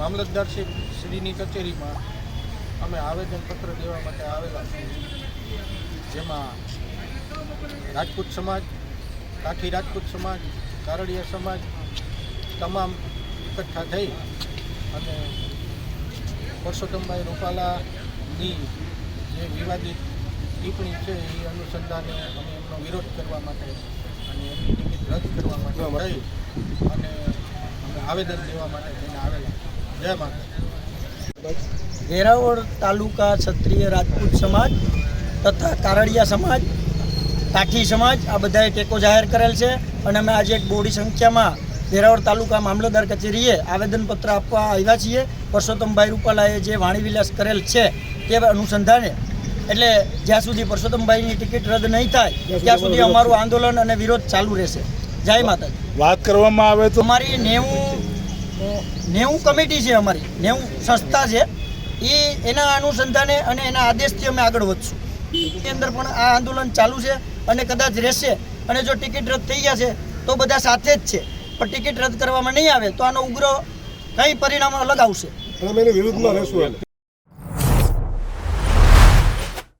મામલતદાર શ્રી શ્રીની કચેરીમાં અમે આવેદનપત્ર દેવા માટે આવેલા છીએ. જેમાં રાજપૂત સમાજ કાઠી રાજપૂત સમાજ કારડિયા સમાજ તમામ એકઠા થઈ અને પરસોત્તમભાઈ રૂપાલાની જે વિવાદિત ટિપ્પણી છે એ અનુસંધાને અમે એમનો વિરોધ કરવા માટે અને એમની ટિકિટ રદ કરવા માટે અને અમે આવેદન દેવા માટે થઈને આવેલા જય માતા વેરાવળ તાલુકા ક્ષત્રિય રાજપૂત સમાજ તથા કારડિયા સમાજ કાઠી સમાજ આ બધાએ ટેકો જાહેર કરેલ છે અને અમે આજે એક બોડી સંખ્યામાં વેરાવળ તાલુકા મામલતદાર કચેરીએ આવેદનપત્ર આપવા આવ્યા છીએ. પરસોત્તમભાઈ રૂપાલાએ જે વાણીવિલાસ કરેલ છે તે અનુસંધાને. એટલે જ્યાં સુધી પરસોત્તમભાઈની ટિકિટ રદ નહીં થાય ત્યાં સુધી અમારું આંદોલન અને વિરોધ ચાલુ રહેશે. જય માતાજી. વાત કરવામાં આવે તો અમારી નેવું નેવું કમિટી છે અમારી, નેવું સંસ્થા છે. એ એના અનુસંધાને અને એના આદેશથી અમે આગળ વધશું. એની અંદર પણ આ આંદોલન ચાલુ છે અને કદાચ રહેશે. અને જો ટિકિટ રદ થઈ જશે તો બધા સાથે જ છે. પણ ટિકિટ રદ કરવામાં નહીં આવે, તો આનો ઉગ્ર કંઈ પરિણામ અલગ આવશે.